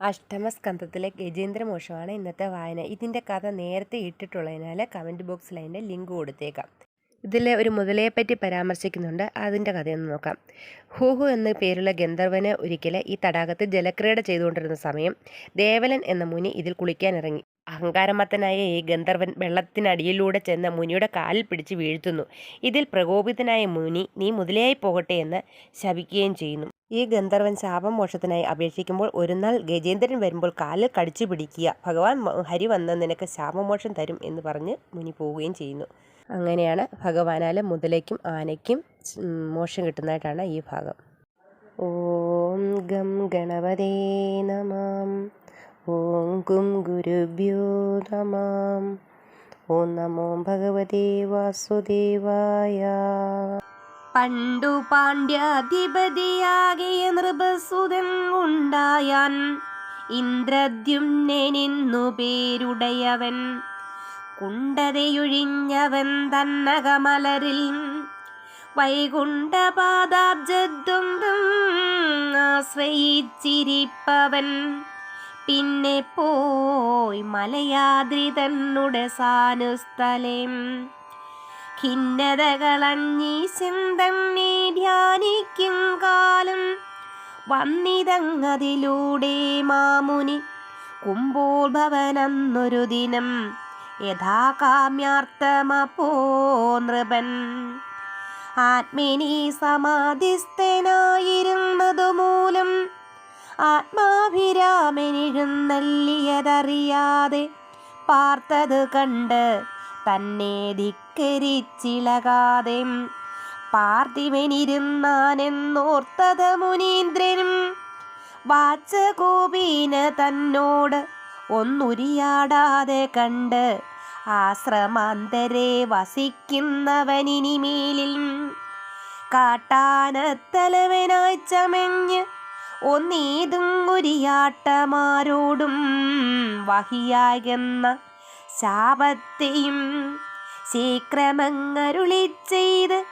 അഷ്ടമസ്കന്ധത്തിലെ ഗജേന്ദ്രമോക്ഷമാണ് ഇന്നത്തെ വായന. ഇതിന്റെ കഥ നേരത്തെ ഇട്ടിട്ടുള്ളതിനാൽ കമന്റ് ബോക്സിൽ അതിന്റെ ലിങ്ക് കൊടുത്തേക്കാം. ഇതിലെ ഒരു മുതലയെപ്പറ്റി പരാമർശിക്കുന്നുണ്ട്. അതിന്റെ കഥയൊന്ന് നോക്കാം. ഹൂഹു എന്ന പേരുള്ള ഗന്ധർവന് ഒരിക്കലെ ഈ തടാകത്തിൽ ജലക്രീഡ ചെയ്തുകൊണ്ടിരുന്ന സമയം ദേവലൻ എന്ന മുനി ഇതിൽ കുളിക്കാനിറങ്ങി. അഹങ്കാരമത്തനായ ഈ ഗന്ധർവൻ വെള്ളത്തിനടിയിലൂടെ ചെന്ന മുനിയുടെ കാലിൽ പിടിച്ച് വീഴ്ത്തുന്നു. ഇതിൽ പ്രകോപിതനായ മുനി നീ മുതലയായി പോകട്ടെ എന്ന് ശപിക്കുകയും ചെയ്യുന്നു. ഈ ഗന്ധർവൻ ശാപമോക്ഷത്തിനായി അപേക്ഷിക്കുമ്പോൾ ഒരു നാൾ ഗജേന്ദ്രൻ വരുമ്പോൾ കാലിൽ കടിച്ചു പിടിക്കുക. ഭഗവാൻ ഹരി വന്ന് നിനക്ക് ശാപമോക്ഷം തരും എന്ന് പറഞ്ഞ് മുനി പോവുകയും ചെയ്യുന്നു. അങ്ങനെയാണ് ഭഗവാനാൽ മുതലയ്ക്കും ആനയ്ക്കും മോക്ഷം കിട്ടുന്നതായിട്ടാണ് ഈ ഭാഗം. ഓം ഗം ഗണപതേ നമാം. ഓം കും ഗുരുഭ്യോ നമാം. ഓം നമോ ഭഗവതേ വാസുദേവായ. പണ്ടു പാണ്ഡ്യാധിപതിയാകിയ നൃപസുതൻ ഉണ്ടായാൻ ഇന്ദ്രദ്യുമ്നെനിന്നു പേരുടയവൻ. കുണ്ടതയൊഴിഞ്ഞവൻ തന്നകമലരിൽ വൈകുണ്ഠപാദാബ്ജദ്വന്ദം ആശ്രയിച്ചിരിപ്പവൻ. പിന്നെ പോയി മലയാദ്രി തന്നുടെ ഖിന്നതകളഞ്ഞി നീ ധ്യാനിക്കും കാലം. വന്നിതങ്ങതിലൂടെ മാമുനി കുംഭോത്ഭവനന്നൊരു ദിനം. യഥാകാമ്യാർത്ഥമപ്പോ നൃപൻ. ആത്മിനി സമാധിസ്ഥനായിരുന്നതു മൂലം ആത്മാഭിരാമനെഴുന്നള്ളിയതറിയാതെ പാർത്തത് കണ്ട് തന്നെ ധിക്കരിച്ചിളകാതെ. പാർത്ഥിവനിരുന്നാനെന്നോർത്തത് മുനീന്ദ്രനും വാച്ചകോപീന തന്നോട് ഒന്നുരിയാടാതെ കണ്ട് ആശ്രമാന്തരെ വസിക്കുന്നവനിനിമേലിൽ. കാട്ടാനത്തലവനായി ചമഞ്ഞ് ഒന്നേതും ഉരിയാട്ടമാരോടും വഹിയായെന്ന ശാപത്തെയും ശീക്രമങ്ങരുളി ചെയ്ത്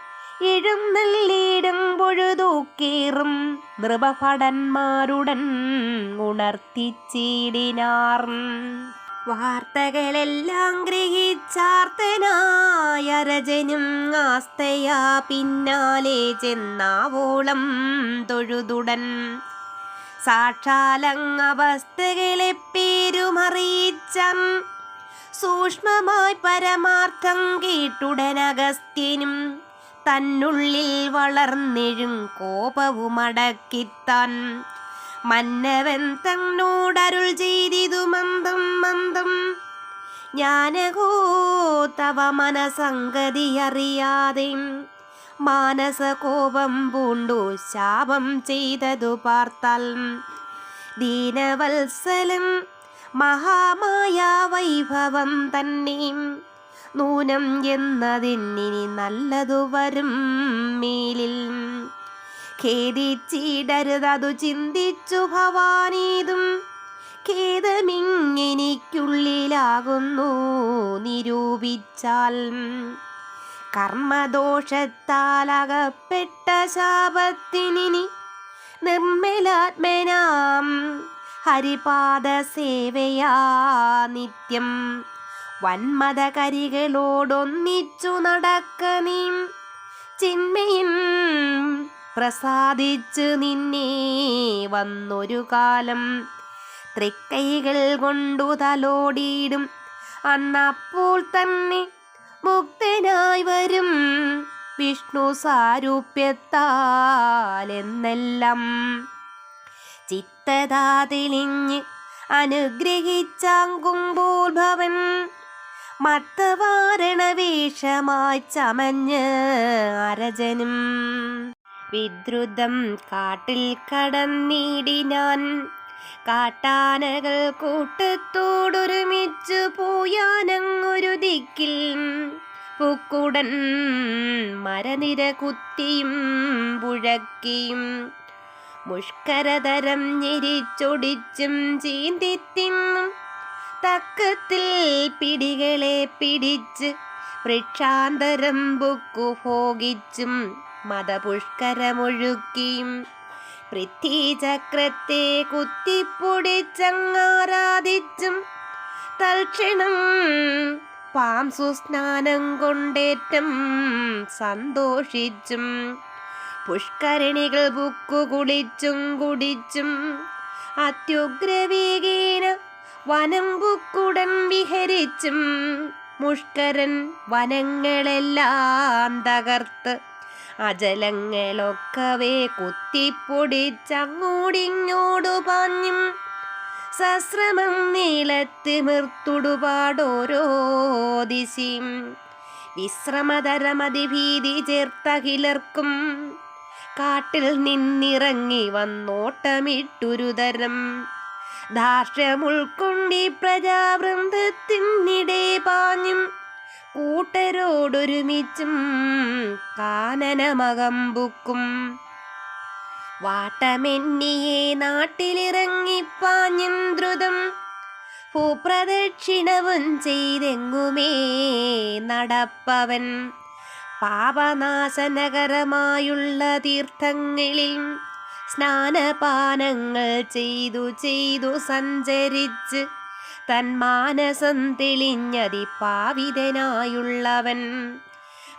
എഴുന്നള്ളിടും പൊഴുതൂക്കേറും നൃപഭടന്മാരുടൻ ഉണർത്തിച്ചീടിനാർ. വാർത്തകളെല്ലാം ഗ്രഹിച്ചാർത്തനായ രജനും ആസ്തയാ പിന്നാലെ ചെന്നാവോളം തൊഴുതുടൻ. സാക്ഷാലങ്ങവസ്ഥകളെ പേരുമറിയിച്ചം സൂക്ഷ്മമായി പരമാർത്ഥം കേട്ടുടനഗസ്ത്യനും തന്നുള്ളിൽ വളർന്നെഴും കോപവുമടക്കിത്താൻ. മന്നവൻ തന്നോടരുൾ ചെയ്തിതു മന്ദം മന്ദം. ജ്ഞാനകോ തവ മനസംഗതി അറിയാതെ മാനസകോപം പൂണ്ടു ശാപം ചെയ്തതു പാർത്താൽ. ദീനവത്സലം മഹാമായ വൈഭവം തന്നെ. നൂനം എന്നതിനി നല്ലതു വരും മേലിൽ. ഖേദിച്ചിടരുതതു ചിന്തിച്ചു ഭവാനീതും. ഖേദമിങ്ങനിക്കുള്ളിലാകുന്നു നിരൂപിച്ചാൽ. കർമ്മദോഷത്താലകപ്പെട്ട ശാപത്തിനി നിർമ്മലാത്മനാം. ഹരിപാദ സേവയാ നിത്യം. വന്മതകരികളോടൊന്നിച്ചു നടക്കനീ ചിന്മയിൻ പ്രസാദിച്ച് നിന്നെ വന്നൊരു കാലം. തൃക്കൈകൾ കൊണ്ടു തലോടിയിടും അന്നപ്പോൾ തന്നെ മുക്തനായി വരും. വിഷ്ണു സാരൂപ്യത്താലെന്നെല്ലാം. ചിത്തതാ തെളിഞ്ഞ് അനുഗ്രഹിച്ചാങ്കുമ്പോത്ഭവൻ മത്തവാരണവേഷമായി ചമഞ്ഞ് അരജനും. വിദ്രുതം കാട്ടിൽ കടന്നിടിനാൻ. കാട്ടാനകൾ കൂട്ടത്തോടൊരുമിച്ചു പോയാനങ്ങൊരു ദിക്കിൽ. പൂക്കുടൻ മരനിര കുത്തിയും പുഴക്കിയും മുഷ്കരതരം ഞെരിച്ചൊടിച്ചും ചീന്തിത്തിന്നും തക്കത്തിൽ പിടികളെ പിടിച്ച് വൃക്ഷാന്തരം ബുക്കു ഭോഗിച്ചും മതപുഷ്കരമൊഴുക്കിയും പൃഥ്വിചക്രത്തെ കുത്തിപ്പൊടിച്ചങ്ങാരാധിച്ചും തൽക്ഷണം പാംസു സ്നാനം കൊണ്ടേറ്റം സന്തോഷിച്ചും പുഷ്കരണികൾ ബുക്കു കുളിച്ചും കുടിച്ചും. അത്യുഗ്രവേഗേന വനം ബുക്കുടൻ വിഹരിച്ചും. മുഷ്കരൻ വനങ്ങളെല്ലാം തകർത്ത് അജലങ്ങളൊക്കവേ കുത്തിപ്പൊടിച്ചങ്ങോടിങ്ങോടു പാഞ്ഞും. സശ്രമം നീളത്തിമിർത്തുടുപാടോരോ ദിശയും വിശ്രമതരമതിഭീതി ചേർത്തകിലർക്കും കാട്ടിൽ നിന്നിറങ്ങി വന്നോട്ടമിട്ടുരുതരം. ധാർഷ്ട്യമുൾക്കൊണ്ടി പ്രജാവൃന്ദത്തിനിടെ പാഞ്ഞും കൂട്ടരോടൊരുമിച്ചും കാനനമകമ്പുക്കും. വാട്ടമെന്നിയെ നാട്ടിലിറങ്ങിപ്പാഞ്ഞും ദ്രുതം. ഭൂപ്രദക്ഷിണവും ചെയ്തെങ്ങുമേ നടപ്പവൻ. പാപനാശനകരമായുള്ള തീർത്ഥങ്ങളിൽ സ്നാനപാനങ്ങൾ ചെയ്തു ചെയ്തു സഞ്ചരിച്ച് തൻ മാനസം തെളിഞ്ഞതി പാവിതനായുള്ളവൻ.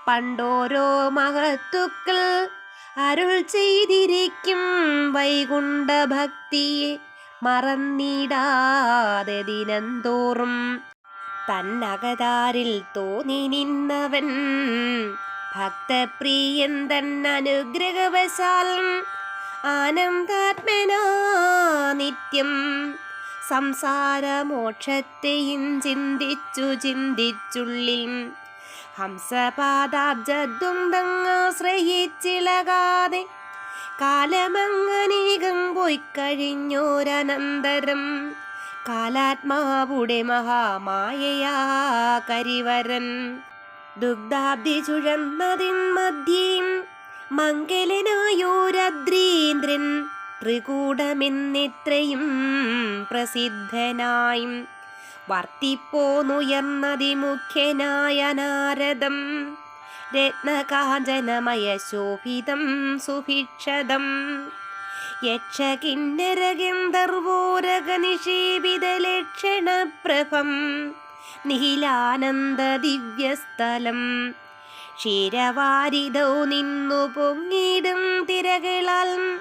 പണ്ടോരോ മഹത്തുക്കൾ അരുൾ ചെയ്തിരിക്കും വൈകുണ്ഠ ഭക്തിയെ മറന്നിടാതെ ദിനംതോറും തന്നകതാരിൽ തോന്നി നിന്നവൻ. ഭക്തപ്രിയൻ തന്നനുഗ്രഹവശാൽ ആനന്ദാത്മനാ നിത്യം സംസാരമോക്ഷത്തെയും ചിന്തിച്ചു ചിന്തിച്ചുള്ളിൽ ഹംസപാദാബ്ജദ്ശ്രയിച്ചിളകാതെ കാലമങ്ങനേകം പോയി കഴിഞ്ഞോരനന്തരം കാലാത്മാവുടെ മഹാമായയാ കരിവരൻ ദുഗ്ധാബ്ദി ചുഴന്നതിൻ മധ്യേം മംഗലനായോരദ്രീന്ദ്രൻ ത്രികൂടമെന്നിത്രയും പ്രസിദ്ധനായും. വർത്തിപ്പോന്നുയർന്നതി മുഖ്യനായ നാരദം രത്നകാഞ്ചനമയ ശോഭിതം സുഭിക്ഷതം. യക്ഷകിന്നരഗന്ധർവോരഗനിഷേപിതലക്ഷണപ്രഭം നിഹിലാനന്ദ ദിവ്യസ്ഥലം ക്ഷീരവാരിതൗ നിന്നു പൊങ്ങിടും തിരകളാൽ.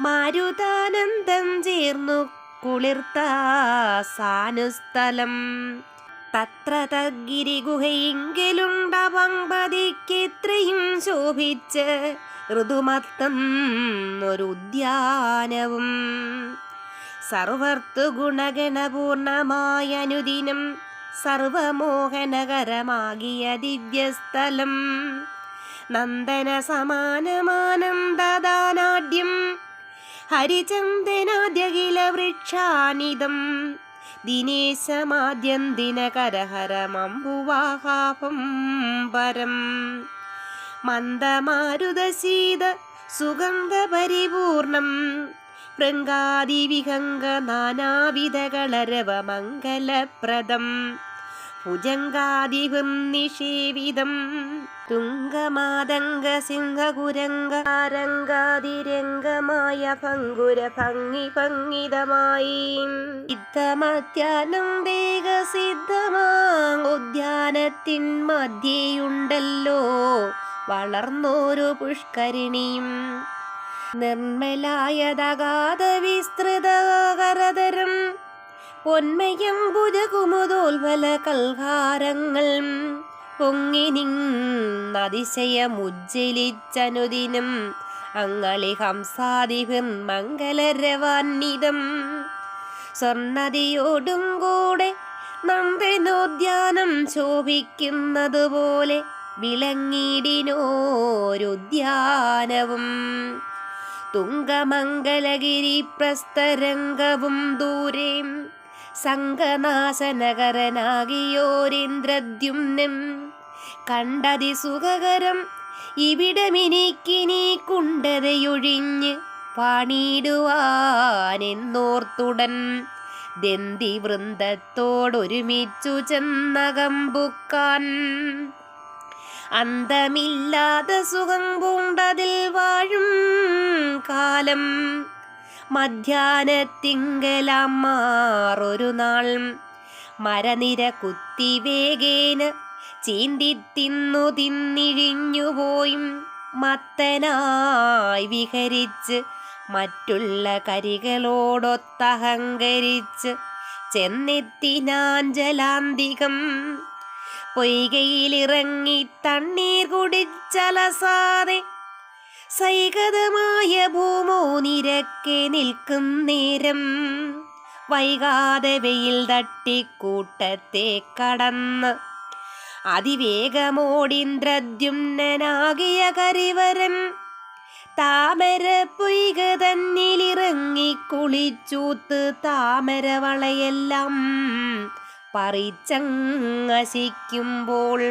മാരുതാനന്ദം ചേർന്നു കുളിർത്ത സാനുസ്ഥലം. തത്ര പങ്പതിക്കെത്രയും ശോഭിച്ച് ഋതുമത്തം ഒരുദ്യാനവും അനുദിനം സർവമോഹനകരമാകിയ ദിവ്യസ്ഥലം. നന്ദന സമാനമാനന്ദദാനാഢ്യം ഹരിചന്ദനാദ്യകില വൃക്ഷാനിതം ദിനേശമാദ്യം ദിനകരഹരമമ്പുവാഹാപം പരം മന്ദമാരുതശീത സുഗന്ധപരിപൂർണം. ഭൃങ്കാദിവിഹംഗ നാനാവിധകളരവമംഗലപ്രദം ഭുജങ്കാദിഭിം നിഷേവിതം. തുംഗമാതംഗ സിംഹകുരംഗാരംഗാതിരംഗമായ ഭംഗുര ഭംഗി ഭംഗിതമായി. സിദ്ധമത്യാനന്ദേക ഉദ്യാനത്തിൻ മധ്യയുണ്ടല്ലോ വളർന്നോരു പുഷ്കരിണിയും നിർമ്മലായതകാത വിസ്തൃതകരതരം പൊന്മയം ഭുജകുമുദോൽഫല കൽഹാരങ്ങൾ പൊങ്ങി അതിശയമുജ്ജലിച്ചനുദിനം. അങ്ങളി ഹംസാദിഭിർ മംഗലരവാന്നിതം സ്വർണതിയോടും കൂടെ നന്ദനോദ്യാനം ശോഭിക്കുന്നതുപോലെ വിളങ്ങിടിനോരുദ്യാനവും. തുങ്കമംഗലഗിരി പ്രസ്തരംഗവും ദൂരെ സംഘനാശനകരനാകിയോരിന്ദ്രദ്യുമ്നം. കണ്ടതി സുഖകരം ഇവിടമിനിക്കിനി കുണ്ടതയൊഴിഞ്ഞ് പാണിയിടുവാനെന്നോർത്തുടൻ ദന്തി വൃന്ദത്തോടൊരുമിച്ചു ചെന്നകമ്പുക്കാൻ. അന്തമില്ലാതെ സുഖം പൂണ്ടതിൽ വാഴും കാലം മധ്യാനത്തിങ്കലാം മാറൊരു നാൾ. മരനിര കുത്തി വേഗേന ചീന്തി തിന്നു തിന്നിഴിഞ്ഞുപോയും. മത്തനായി വിഹരിച്ച് മറ്റുള്ള കരികളോടൊത്തഹങ്കരിച്ച് ചെന്നെത്തിനാഞ്ചലാന്തികം. പൊയ്കയിലിറങ്ങി തണ്ണീർ കുടിച്ചലസാതെ സൈകതമായ ഭൂമോ നിരക്കെ നിൽക്കും നേരം. വൈകാതെ വെയിൽ തട്ടിക്കൂട്ടത്തെ കടന്ന് അതിവേഗമോടിന്ദ്രദ്യുമ്നാകിയ കരിവരൻ താമര പൊയ്ക തന്നിലിറങ്ങി കുളിച്ചൂത്ത് താമര വളയെല്ലാം പറിച്ചങ്ങശിക്കുമ്പോൾ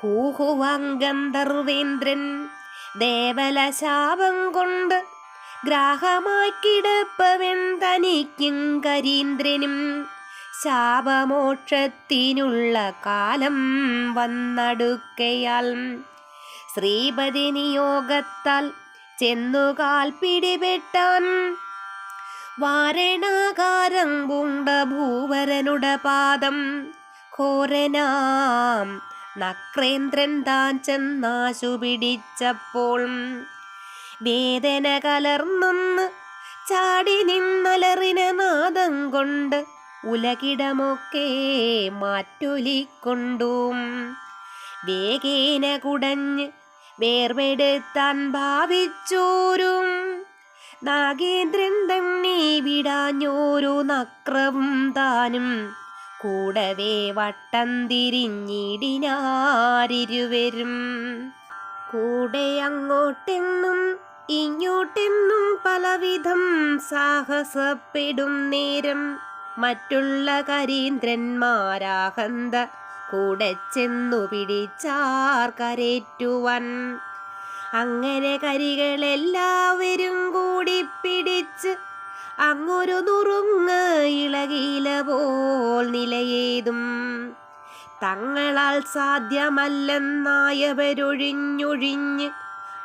ഹൂഹുവങ്കന്ധർവേന്ദ്രൻ ദേവല ശാപം കൊണ്ട് ഗ്രാഹമായി കിടപ്പവൻ തനിക്കും കരീന്ദ്രനും. ശാപമോക്ഷത്തിനുള്ള കാലം വന്നടുക്കയാൽ ശ്രീപതി നിയോഗത്താൽ ചെന്നുകാൽ പിടിപെട്ടാൻ വാരണാകാരം പൂണ്ട ഭൂവരനുട പാദം ഘോരനാം നക്രേന്ദ്രൻ താൻ ചെന്നാശു പിടിച്ചപ്പോൾ വേദന കലർന്നൊന്ന് ചാടി നിന്നലറിന നാദം കൊണ്ട് ഉലകിടമൊക്കെ മാറ്റൊലിക്കൊണ്ടും വേഗേന കുടഞ്ഞ് വേർപെടുത്താൻ ഭാവിച്ചോരും. നാഗേന്ദ്രൻ തന്നെ വിടാഞ്ഞോരു നക്രവും താനും കൂടവേ വട്ടം തിരിഞ്ഞിടിനാരിരുവരും. കൂടെ അങ്ങോട്ടെന്നും ഇങ്ങോട്ടെന്നും പലവിധം സാഹസപ്പെടും നേരം. മറ്റുള്ള കരീന്ദ്രന്മാരാഹന്ത കൂടെ ചെന്നു പിടിച്ചാർ കരേറ്റുവൻ. അങ്ങനെ കരികളെല്ലാവരും കൂടി പിടിച്ച് അങ്ങൊരു നുറുങ്ങ് ഇളകിയില പോൽ നിലയേതും. തങ്ങളാൽ സാധ്യമല്ലെന്നായവരൊഴിഞ്ഞൊഴിഞ്ഞ്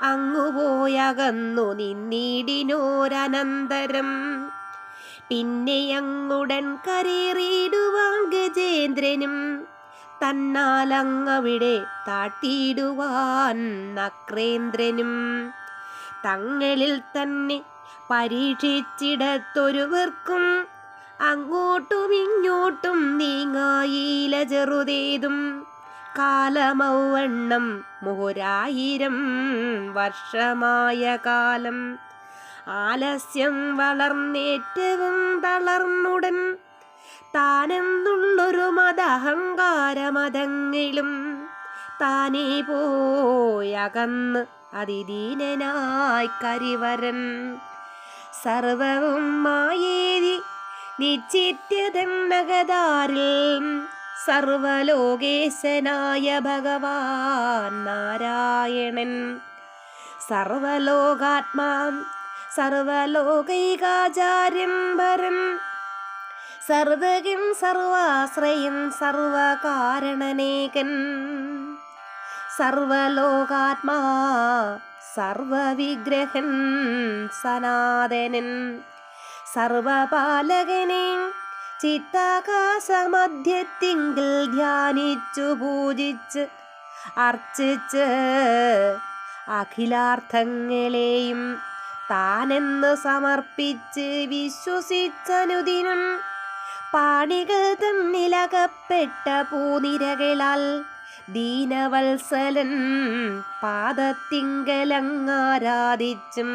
അങ്ങുപോയകന്നു നിന്നീടിനോരനന്തരം. പിന്നെ അങ്ങുടൻ കരേറിയിടുവാൻ ഗജേന്ദ്രനും തന്നാൽ അങ്ങവിടെ താട്ടിയിടുവാൻ നക്രേന്ദ്രനും. തങ്ങളിൽ തന്നെ പരീക്ഷിച്ചിടത്തൊരുവർക്കും അങ്ങോട്ടും ഇങ്ങോട്ടും നീങ്ങായില ചെറുതേതും. കാലമൗവണ്ണം മുഹുരായിരം വർഷമായ കാലം. ആലസ്യം വളർന്നേറ്റവും തളർന്നുടൻ താനെന്നുള്ളൊരു മതഹങ്കാരമതങ്ങളും താനേ പോയകന്ന് അതിദീനനായി കരിവരൻ. സർവവും മായേരി നിശ്ചിത്യതന്നകതാരിൽ സർവലോകേശനായ ഭഗവാൻ നാരായണൻ. സർവലോകാത്മാ സർവലോകൈകാചാര്യം ഭരൻ സർവകിം സർവാശ്രയൻ സർവകാരണനേകൻ. സർവലോകാത്മാ സർവവിഗ്രഹൻ സനാതനൻ. സർവപാലകനെ ചിത്താകാശമധ്യത്തിങ്കിൽ ധ്യാനിച്ചു പൂജിച്ച് അർച്ചിച്ച് അഖിലാർത്ഥങ്ങളെയും താനെന്ന് സമർപ്പിച്ച് വിശ്വസിച്ചനുദിനം. പാണികൾ തന്നിലകപ്പെട്ട പൂനിരകളാൽ ദീനവത്സലൻ പാദത്തിങ്കലങ്ങാരാധിച്ചും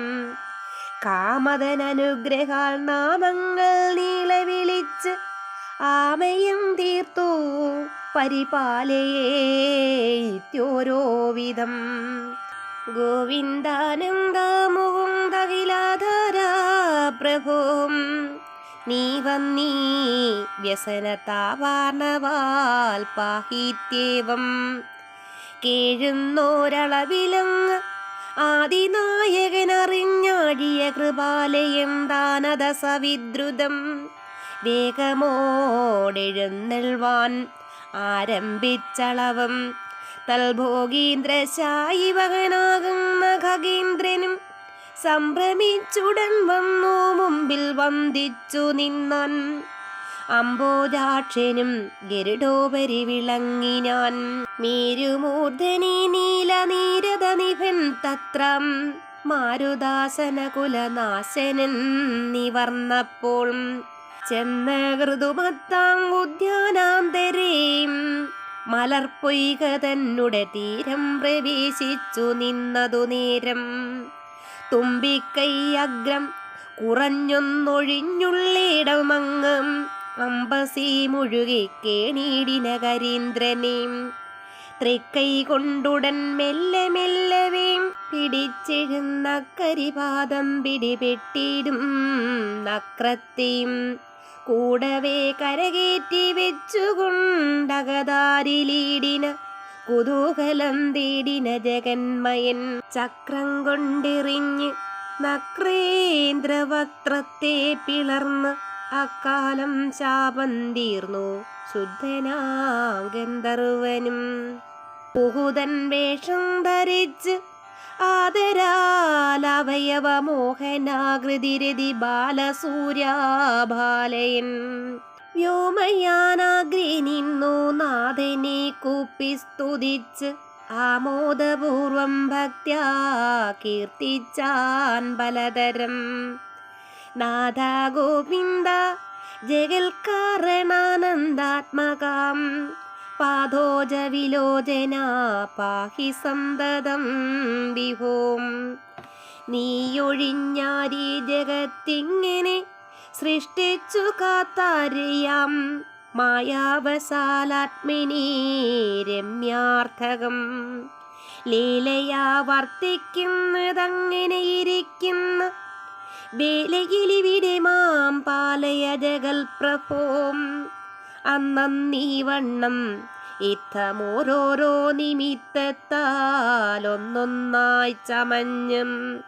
കാമതനനുഗ്രഹാൽ നാമങ്ങൾ നീളവിളിച്ച് ആമയും തീർത്തു പരിപാലയേത്യോരോ വിധം ഗോവിന്ദാനന്ദമുകുന്ദകിലാധാരാ പ്രഭും നീ വന്നീ വ്യസനതാവാർണവാൽ പാഹിത്യേവം. ആദിനായകനറിഞ്ഞാടിയ കൃപാലയം ദാനത സവിദ്രുതം വേഗമോടെഴുന്നൽവാൻ ആരംഭിച്ചളവം. തൽഭോഗീന്ദ്രശായി വകനാകുന്ന ഖഗേന്ദ്രനും സംഭ്രമിച്ചുടൻ വന്നു മുമ്പിൽ വന്ദിച്ചു നിന്നൻ. അംബോജാക്ഷനും ഗരുഡോപരി വിളങ്ങിനാൻ. മീരുമൂർധനി നീല നീരത നിഭൻ തത്രം. മാരുദാസന കുലനാശനൻ നിവർന്നപ്പോൾ. ചെന്ന ഋതുമത്താം ഉദ്യാനാന്തരേം. മലർപ്പൊയ്ക തന്നുടെ തീരം പ്രവേശിച്ചു നിന്നതു നേരം. തുമ്പിക്കൈ അഗ്രം കുറഞ്ഞൊന്നൊഴിഞ്ഞുള്ളിടമങ്ങ്. അമ്പസി മുഴുകി കേണീടിന കരീന്ദ്രനേം തൃക്കൈ കൊണ്ടുടൻ മെല്ലെ മെല്ലവേ പിടിച്ചെഴുന്ന കരിപാദം പിടിപെട്ടിടും നക്രത്തെയും. കൂടവേ കരകേറ്റി വെച്ചുകൊണ്ടകതാരിലീടിന കുതൂഹലം തേടിന ജഗന്മയൻ ചക്രം കൊണ്ടെറിഞ്ഞ് നക്രേന്ദ്രവക്ത്രത്തെ പിളർന്ന് അക്കാലം ശാപം തീർന്നു. ശുദ്ധനാഗന്ധർവനും പുഹുതൻ വേഷം ധരിച്ച് ആദരാലവയവ മോഹനാകൃതിരതി ബാലസൂര്യാഭാലയൻ. വ്യോമയാനാഗ്രി നിന്നു നാഥനെ കൂപ്പി സ്തുതിച്ച് ആമോദപൂർവം ഭക്ത്യാ കീർത്തിച്ചാൻ പലതരം. നാഥ ഗോവിന്ദ ജഗൽക്കാരണാനന്ദാത്മകാം പാദോജ വിലോചന പാഹി സന്തതം വിഭോം. നീയൊഴിഞ്ഞാരി ജഗത്തിങ്ങനെ സൃഷ്ടിച്ചു കാത്താരിയാം മായാവസാലാത്മിനി രമ്യാർത്ഥകം. ലീലയാ വർത്തിക്കുന്നതങ്ങനെ ഇരിക്കുന്ന വേലയിലിവിടെ മാം പാലയ ജഗൽ പ്രഭോം. അന്നീ വണ്ണം ഇത്തമോരോരോ നിമിത്തത്താലൊന്നൊന്നായി ചമഞ്ഞും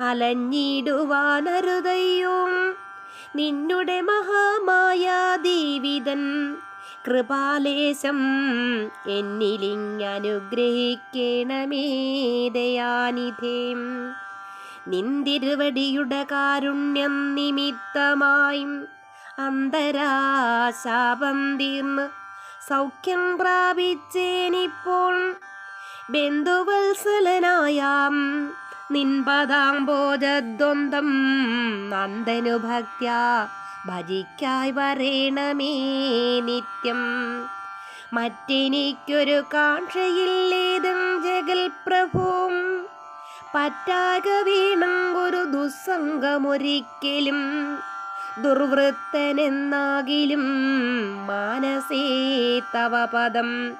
അലഞ്ഞിടുവാനരുതയ്യോ നിന്നുടെ മഹാമായാദീവിതൻ. കൃപാലേശം എന്നിലിങ്ങനുഗ്രഹിക്കണമേ ദയാനിധേം. നിന്തിരുവടിയുടെ കാരുണ്യം നിമിത്തമായും അന്തരാശാപം തീർന്ന് സൗഖ്യം പ്രാപിച്ചേനിപ്പോൾ ബന്ധുവത്സലനായാം. നിൻപദാംബോജദ്വന്ദ്വം നന്ദനു ഭക്ത ഭജിക്കായി വരേണമേ നിത്യം. മറ്റെനിക്കൊരു കാക്ഷയില്ലേതും ജഗൽ പ്രഭുവും പറ്റാക വീണം ഒരു ദുസ്സംഗമൊരിക്കലും ദുർവൃത്തനെന്നാകിലും മാനസേ തവ പദം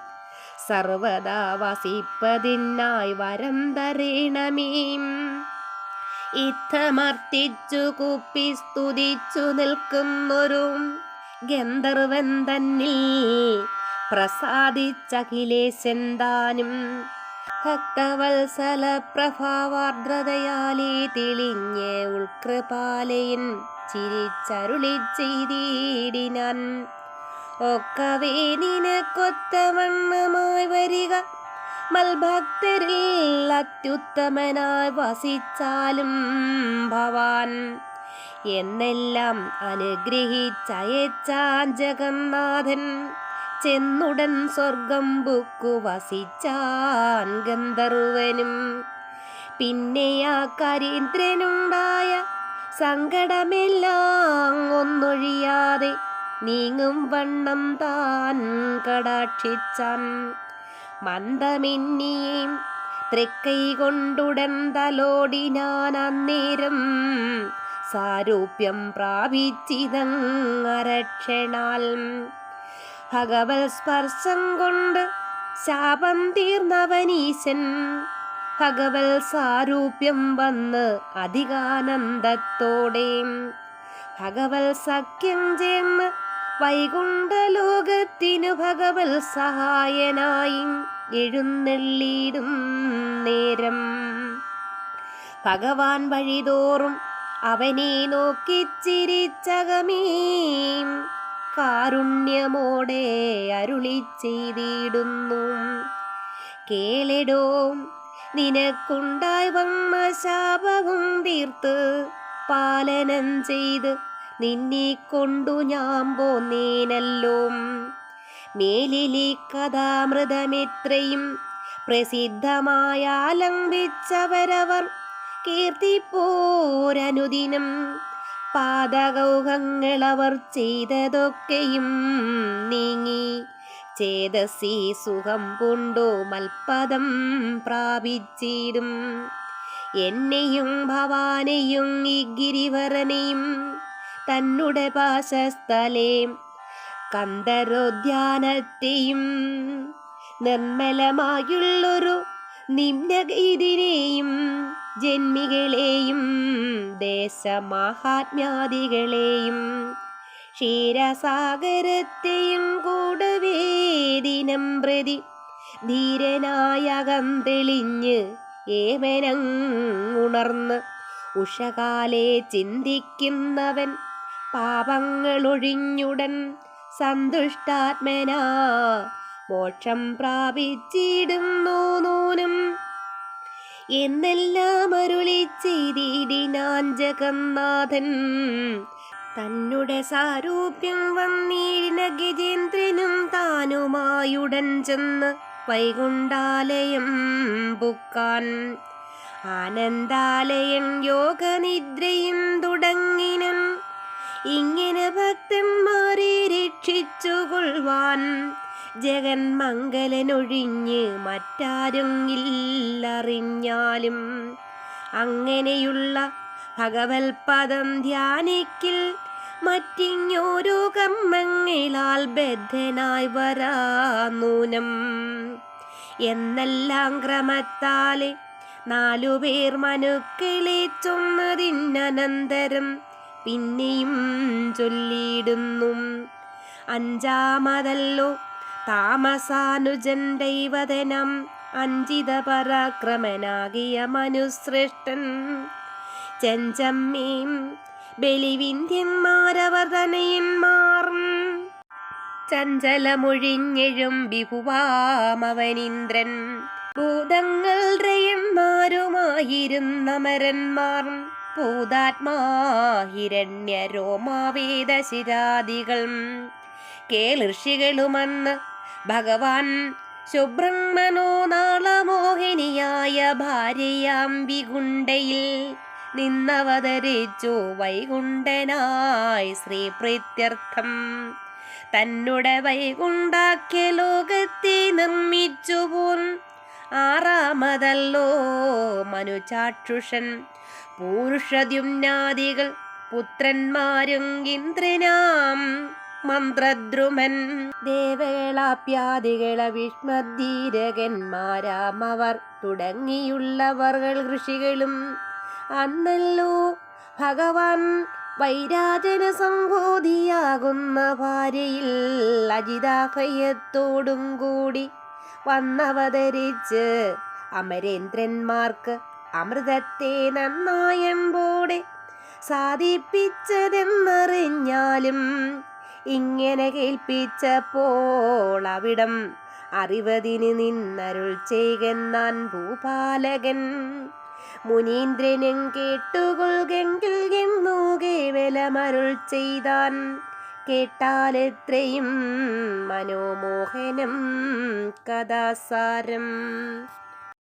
സർവദാ വസിപ്പതിനായി വരം തരേണമേ. ഇത്തമർത്തിച്ചു കുപ്പി സ്തുതിച്ചു നിൽക്കുന്നൊരു ഗന്ധർവൻ തന്നിൽ പ്രസാദിച്ചഖിലേശെന്താനും ഭക്തവത്സല പ്രഭാവാർദ്രതയാലേ തെളിഞ്ഞ ഉൾക്കൃപാലയൻ ചിരിച്ചരുളി ചെയ്തിടിനാൻ. ഒക്കവേ നിനക്കൊത്തവണ്ണമായി വരിക. മൽഭക്തരിൽ അത്യുത്തമനായി വസിച്ചാലും ഭവാൻ. എന്നെല്ലാം അനുഗ്രഹിച്ചയച്ചാൻ ജഗന്നാഥൻ. ചെന്നുടൻ സ്വർഗം ബുക്കു വസിച്ചാൻ ഗന്ധർവനും. പിന്നെ ആ കരീന്ദ്രനുണ്ടായ സങ്കടമെല്ലാം ഒന്നൊഴിയാതെ നീങ്ങും വണ്ണം താൻ കടാക്ഷിച്ചാൻ. മന്ദമിന്നിയേം തൃക്കൈ കൊണ്ടുടൻ തലോടിനാൻ അന്നേരം സാരൂപ്യം പ്രാപിച്ചിതങ്ങരക്ഷണാൽ ഭഗവത് സ്പർശം കൊണ്ട് ശാപം തീർന്നവനീശൻ. ഭഗവൽ സാരൂപ്യം വന്ന് അധികാനന്ദത്തോടെ. ഭഗവൽ സഖ്യം ചേർന്ന് വൈകുണ്ഠലോകത്തിനു ഭഗവൽ സഹായനായി എഴുന്നള്ളിയിടും നേരം. ഭഗവാൻ വഴിതോറും അവനെ നോക്കിച്ചിരിച്ചകമേ കാരുണ്യമോടെ അരുളി ചെയ്തിടുന്നു. കേളിടോ നിനക്കുണ്ടായ വന്ന ശാപവും തീർത്ത് പാലനം ചെയ്ത് നിന്നെ കൊണ്ടു ഞാൻ പോന്നേനല്ലോ. മേലിലെ കഥാമൃതമെത്രയും പ്രസിദ്ധമായ ആലംബിച്ചവരവർ കീർത്തിപ്പോരനുദിനം പാതകൗഹങ്ങളവർ ചെയ്തതൊക്കെയും നീങ്ങി. ചേതസി സുഖം കൊണ്ടോ മൽപദം പ്രാപിച്ചിടും. എന്നെയും ഭവാനെയും ഈ ഗിരിവരനെയും തന്നുടെ പാശസ്ഥലേ കന്തരോദ്യാനത്തെയും നിർമ്മലമായുള്ളൊരു നിമ്നഗീതിനെയും ജന്മികളെയും ദേശമാഹാത്മ്യാദികളെയും ക്ഷീരസാഗരത്തെയും കൂടവേദിനം പ്രതി ധീരനായകം തെളിഞ്ഞ് ഏവനങ്ങുണർന്ന് ഉഷകാലെ ചിന്തിക്കുന്നവൻ പാപങ്ങളൊഴിഞ്ഞുടൻ സന്തുഷ്ടാത്മനാ. മോക്ഷം പ്രാപിച്ചിടുന്നു നൂനും. എന്നെല്ലാം അരുളി ചെയ്തിടിനാൻ ജഗന്നാഥൻ. തന്നുടെ സാരൂപ്യം വന്നീടിന ഗജേന്ദ്രനും താനുമായുടൻ ചെന്ന് വൈകുണ്ടാലയം പുക്കാൻ. ആനന്ദാലയം യോഗനിദ്രയും തുടങ്ങിനും ഇങ്ങനെ ഭക്തന്മാരെ രക്ഷിച്ചുകൊള്ളുവാൻ ജഗന്മംഗലനൊഴിഞ്ഞ് മറ്റാരും ഇല്ലറിഞ്ഞാലും അങ്ങനെയുള്ള ഭഗവത്പദം ധ്യാനിക്കിൽ മറ്റിങ്ങോരോ കർമ്മങ്ങളാൽ ബദ്ധനായി വരാനൂനം എന്നെല്ലാം ക്രമത്താലെ നാലുപേർ മനുക്കളെ ചൊന്നതിനനന്തരം പിന്നെയും ചൊല്ലിയിടുന്നു. അഞ്ചാമതല്ലോ താമസാനുജൻ ദൈവതനം അഞ്ചിത പരാക്രമനാകിയ മനുശ്രേഷ്ഠൻ. ചെഞ്ചമ്മീം ബലിവിന്ധ്യന്മാരവർ തനയന്മാറും ചഞ്ചലമൊഴിഞ്ഞെഴും വിഭുവാമവനീന്ദ്രൻ ഭൂതങ്ങൾ രയന്മാരുമായിരുന്നമരന്മാർ ഭൂതാത്മാഹിരണ്യരോമാവേദശിരാദികൾ കേളൃഷികളുമെന്ന് ഭഗവാൻ ശുബ്രഹ്മനോ നാളമോഹിനിയായ ഭാര്യയാം വികുണ്ടയിൽ നിന്നവതരിച്ചു വൈകുണ്ഠനായി ശ്രീപ്രീത്യർത്ഥം. തന്നുടെ വൈകുണ്ടാക്കിയ ലോകത്തെ നിർമ്മിച്ചു പോൻ ആറാമതല്ലോ മനുചാക്ഷുഷൻ. പൂരുഷദ്യുമ്നാദികൾ പുത്രന്മാരും ഇന്ദ്രനാം മന്ത്രദ്രുമൻ ദേവകളാപ്യാദികള വിഷ്മധീരകന്മാരാമവർ തുടങ്ങിയുള്ളവർ ഋഷികളും. അന്നല്ലോ ഭഗവാൻ വൈരാജന സംഭൂതിയാകുന്ന ഭാര്യയിൽ അജിതാഭയത്തോടും കൂടി വന്നവതരിച്ച് അമരേന്ദ്രന്മാർക്ക് അമൃതത്തെ നന്നായമ്പോടെ സാധിപ്പിച്ചതെന്നറിഞ്ഞാലും ഇങ്ങനെ കേൾപ്പിച്ചപ്പോൾ അവിടം അറിവതിന് നിന്നരുൾ ചെയ്യുന്നാൻ ഭൂപാലകൻ. മുനീന്ദ്രനും കേട്ടുകൊള്ളുകെങ്കിൽ എന്നു കേവലമരുൾ ചെയ്താൻ കേട്ടാലെത്രയും മനോമോഹനം കഥാസാരം.